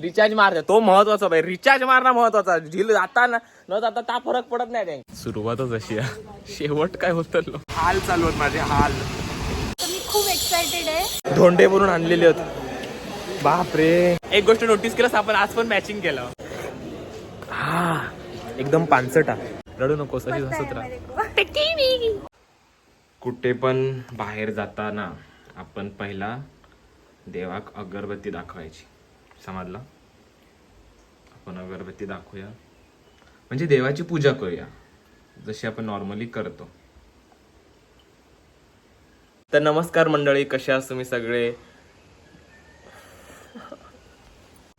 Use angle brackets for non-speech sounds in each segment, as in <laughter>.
Recharge मार तो महत्त्वाचा भाई. रिचार्ज मारणं महत्त्वाचा. झील जाता ना न जाता ता फरक पडत नाही त्यांना. सुरुवातच अशी आहे. शेवट काय होत हाल चालू होत माझे हाल. मी खूप एक्सायटेड आहे. धोंडे भरून आणलेले होते बापरे. एक गोष्ट नोटीस केलं आपण आज पण मॅचिंग केलं. हा एकदम पानसटा रडू नकोस अशी हसत राहा. कुठे पण बाहेर जाताना आपण पहिला देवाक अगरबत्ती दाखवायची. समजला. आपण अगरबत्ती दाखवूया. म्हणजे देवाची पूजा करूया जशी आपण नॉर्मली करतो. तर नमस्कार मंडळी कशा आहात तुम्ही सगळे?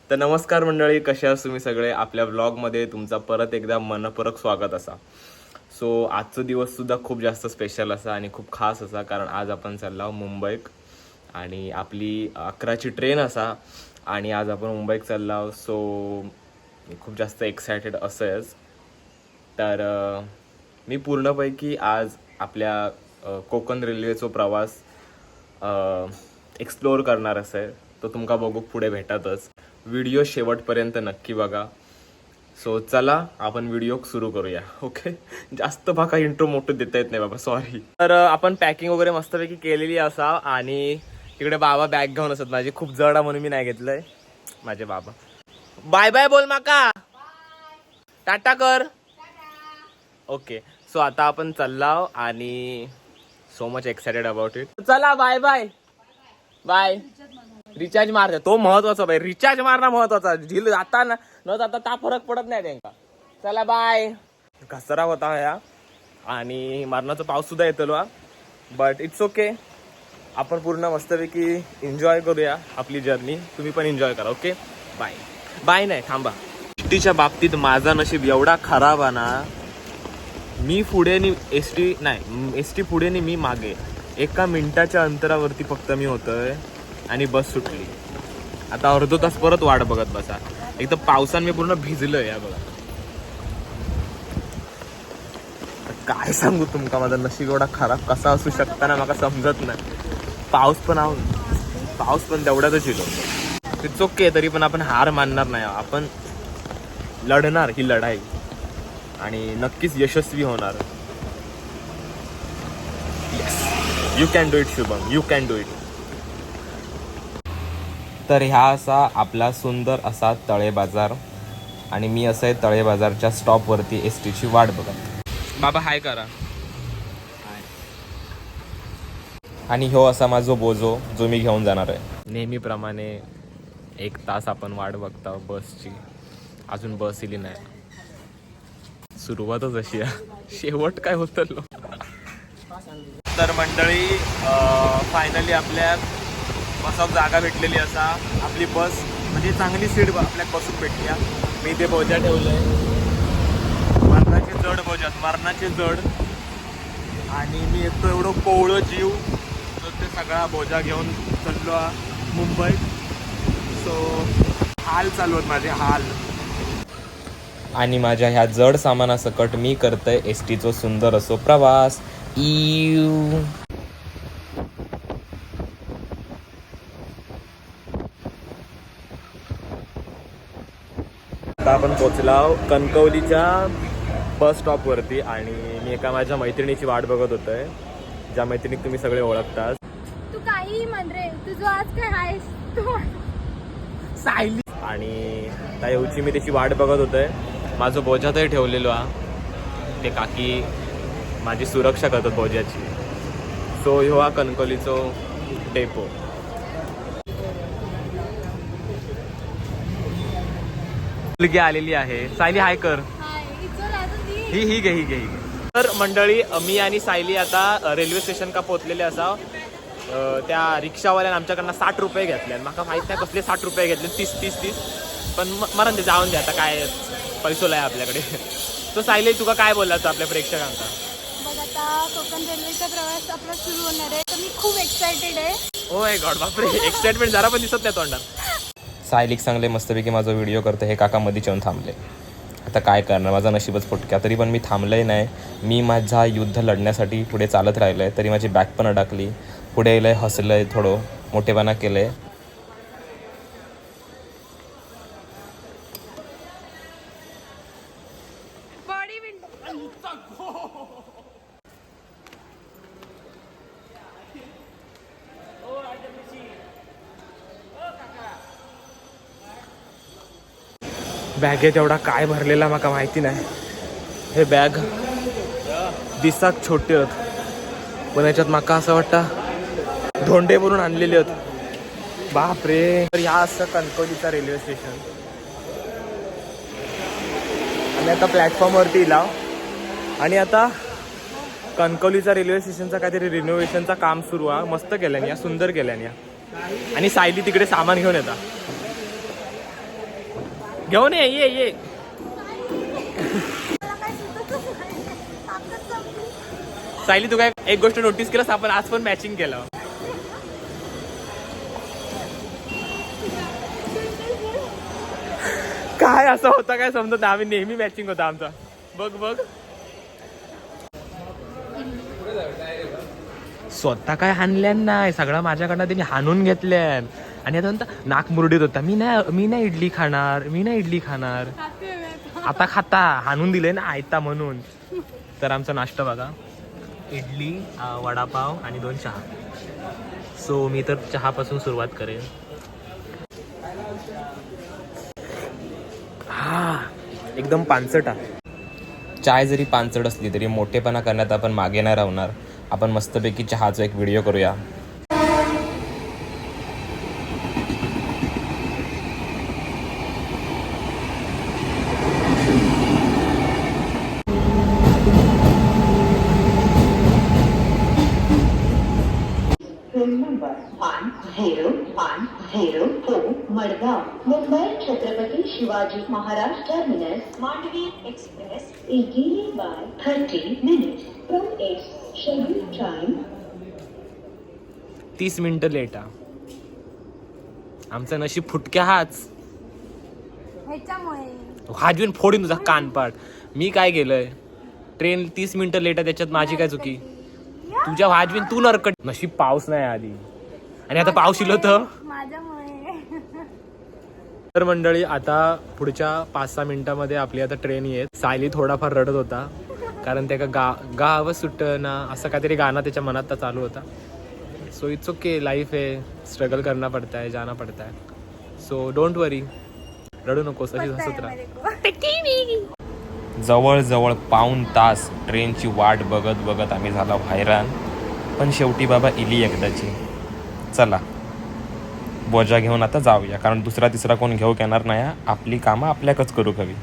तर नमस्कार मंडळी कशा आहात तुम्ही सगळे? आपल्या ब्लॉगमध्ये तुमचा परत एकदा मनपूरक स्वागत असा. सो आजचा दिवस सुद्धा खूप जास्त स्पेशल असा आणि खूप खास असा कारण आज आपण चाललो मुंबईक आणि आपली अकराची ट्रेन असा. आणि आज आपण मुंबईत चाललो आहोत सो खूप जास्त एक्सायटेड असेच तर मी पूर्णपैकी आज आपल्या कोकण रेल्वेचो प्रवास एक्सप्लोअर करणार असे तो तुमका बघू पुढे भेटतच. व्हिडिओ शेवटपर्यंत नक्की बघा. सो चला आपण व्हिडिओ सुरू करूया. ओके जास्त भाका इंट्रो मोठं देता येत नाही बाबा सॉरी तर आपण पॅकिंग वगैरे मस्तपैकी केलेली असा आणि तिकडे बाबा बॅग घेऊन असत माझी खूप जड आहे म्हणून मी नाही घेतलंय. माझे बाबा. बाय बाय बोल माका. टाटा कर. ओके. सो आता आपण चाललाव आणि so much excited about it चला बाय बाय. बाय. रिचार्ज मार तो महत्त्वाचा बाई. रिचार्ज मारणं महत्त्वाचा. झील जाता ना न जाता ता फरक पडत नाही त्यांना चला बाय. घसरा होता ह्या आणि मारणाचा पाऊस सुद्धा येतो बट इट्स ओके आपण पूर्ण मस्तपैकी एन्जॉय करूया आपली जर्नी तुम्ही पण एन्जॉय करा ओके बाय बाय नाही थांबा. एसटीच्या बाबतीत माझा नशीब एवढा खराब आहे ना मी पुढे नि एस टी नाही एस टी पुढे नि मी मागे. एका मिनिटाच्या अंतरावरती फक्त मी होतोय आणि बस सुटली. आता अर्धो तास परत वाट बघत बसा. एकदम तर पावसाने मी पूर्ण भिजलोय या बघा. काय सांगू तुमका माझा नशीब एवढा खराब कसा असू शकता ना मला समजत नाही. पाऊस पण आहो. पाऊस पण तेवढ्यातच येतो. इट्स ओके तरी पण आपण हार मानणार नाही आपण लढणार ही लढाई. आणि नक्कीच यशस्वी होणार. You can do it Shubham. You can do it तर ह्या असा आपला सुंदर असा तळे बाजार आणि मी असं आहे तळे बाजारच्या स्टॉपवरती एस टीची वाट बघत. बाबा हाय करा आणि ह्यो असा माझो बोजो जो मी घेऊन जाणार आहे. नेहमीप्रमाणे एक तास आपण वाट बघता बसची. अजून बस इली नाही. सुरुवातच अशी आहे. शेवट काय होतं तर मंडळी फायनली आपल्या बसाक जागा भेटलेली असा. आपली बस म्हणजे चांगली सीट आपल्या बसून भेटली हा. मी ते बोजा ठेवलंय. मरणाचे जड बोजात मरणाचे जड. आणि मी येतो एवढं कोवळं जीव. ते सगळा बोजा घेऊन चाललो मुंबईत सो हाल चालू आहेत माझे हाल. आणि माझ्या ह्या जड सामानासकट मी करतोय एस टीचो सुंदर असो प्रवास. इव आता आपण पोचलाव कणकवलीच्या बस स्टॉपवरती आणि मी एका माझ्या मैत्रिणीची वाट बघत होतोय. ज्या मैत्रिणीक तुम्ही सगळे ओळखतात तू काही म्हण रे तुझं आज काय आहेस तू सायली. आणि त्या येऊची मी त्याची वाट बघत होतोय. माझं बोजातही ठेवलेलो हा. ते काकी माझी सुरक्षा करतात बोजाची. सो ह्यो हा कणकोलीचो डेपो. मुलगी आलेली आहे. सायली हाय कर. ही ही घे ही घे ही घे. तर मंडळी मी आणि सायली आता रेल्वे स्टेशन का पोहोचलेले असा त्या रिक्षावाल्यानं आमच्याकडनं साठ रुपये घेतले आणि माका माहीत नाही कसले साठ रुपये घेतले तीस तीस तीस. पण म- मरण ते जाऊन द्या आता काय पैसोला आहे आपल्याकडे. <laughs> तो सायली तुका काय बोलायचं आपल्या प्रेक्षकांका बघ आता कोकण रेल्वेचा प्रवास आपला सुरू होणार आहे तर मी खूप एक्सायटेड आहे. ओ गॉड बापरे एक्साइटमेंट जरा पण दिसत नाही तोंडात. सायलिक चांगले मस्तपैकी माझा व्हिडिओ करतो हे काका मध्ये येऊन थांबले. आता काय करणार माझा नशीबच फुटक्या तरी पण मी थांबलंय नाही. मी माझा युद्ध लढण्यासाठी पुढे चालत राहिलोय तरी माझी बॅग पण अडकली. पुढे येईल हसलं आहे थोडं मोठेपणा केलं आहे बॅगेत एवढा काय भरलेला मला माहिती नाही. हे बॅग दिसाक छोटे होत पण याच्यात माका असं वाटतं धोंडे भरून आणलेले होते बापरे. तर ह्या असं कणकवलीचा रेल्वे स्टेशन आणि आता प्लॅटफॉर्मवरती लाव आणि आता कणकवलीचा रेल्वे स्टेशनचा काहीतरी रिनोव्हेशनचा काम सुरू आहे. मस्त केल्याने या सुंदर केल्याने. या आणि सायली तिकडे सामान घेऊन येतात. घेऊन ये ये ये. सायली तू काय एक गोष्ट नोटीस केलंस? आपण आज पण मॅचिंग केलं. काय असं होतं काय समजत नाही. आम्ही नेहमी मॅचिंग होता आमचा. बघ बघ. स्वतः काय हाणल्यान नाही. सगळं माझ्याकडनं त्यांनी हाणून घेतल्यान. आणि आता म्हणता नाक मुरडीत होता. मी नाही मी नाही इडली खाणार मी नाही इडली खाणार. आता. खाता हाणून दिले ना आयता म्हणून. तर आमचा नाश्ता बघा. इडली वडापाव आणि दोन चहा. सो मी तर चहापासून सुरुवात करेन. हा एकदम पानसट चाय जरी पानसट असली तरी मोठेपणा करण्यात आपण मागे नाही राहणार. आपण मस्तपैकी चहाचा एक व्हिडिओ करूया. Madgaon, Mumbai, Chhatrapati Shivaji Maharaj Terminus, Mandvi Express is delayed by 30 minutes from its scheduled time. तीस मिनिटं लेट आमचं नशीब फुटक्या हाच. हाजवीन फोडीन तुझा कानपाट मी काय केलंय? ट्रेन तीस मिनिटं लेट आहे त्याच्यात माझी काय चुकी? तुझ्या वाजवीन तू नरकट. नशीब पाऊस नाही आली आणि आता पाऊस इलो तर तर मंडळी आता पुढच्या पाच सहा मिनिटामध्ये आपली आता ट्रेन येत. सायली थोडाफार रडत होता कारण त्या गा गाव सुटना असं काहीतरी गाणं त्याच्या मनात तर चालू होता. सो इट्स ओके लाईफ आहे. स्ट्रगल करना पडता है जाना पडता है सो डोंट वरी रडू नकोस अशी हसत राहा. जवळजवळ पाऊण तास ट्रेनची वाट बघत बघत आम्ही झाला हैराण पण शेवटी बाबा इली एकदाची. चला. बोजा घेऊन आता जाऊया. कारण दुसरा तिसरा कोण घेऊ येणार नाही. आपली कामं आपल्याकच करू हवी.